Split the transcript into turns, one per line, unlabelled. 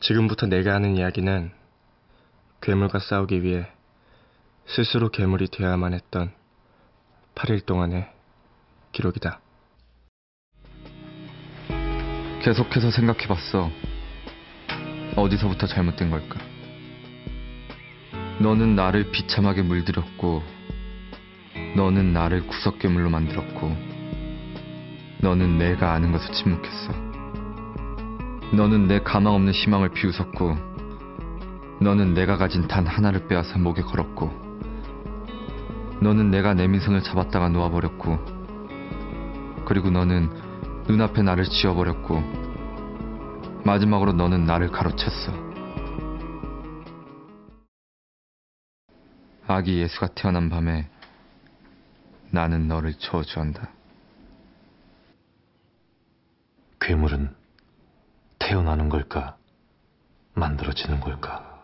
지금부터 내가 하는 이야기는 괴물과 싸우기 위해 스스로 괴물이 되어야만 했던 8일 동안의 기록이다.
계속해서 생각해봤어. 어디서부터 잘못된 걸까? 너는 나를 비참하게 물들였고, 너는 나를 구석괴물로 만들었고, 너는 내가 아는 것을 침묵했어. 너는 내 가망 없는 희망을 비웃었고, 너는 내가 가진 단 하나를 빼앗아 목에 걸었고, 너는 내가 내민 손을 잡았다가 놓아버렸고, 그리고 너는 눈앞에 나를 지워버렸고, 마지막으로 너는 나를 가로챘어. 아기 예수가 태어난 밤에 나는 너를 저주한다.
괴물은 걸까? 만들어지는 걸까?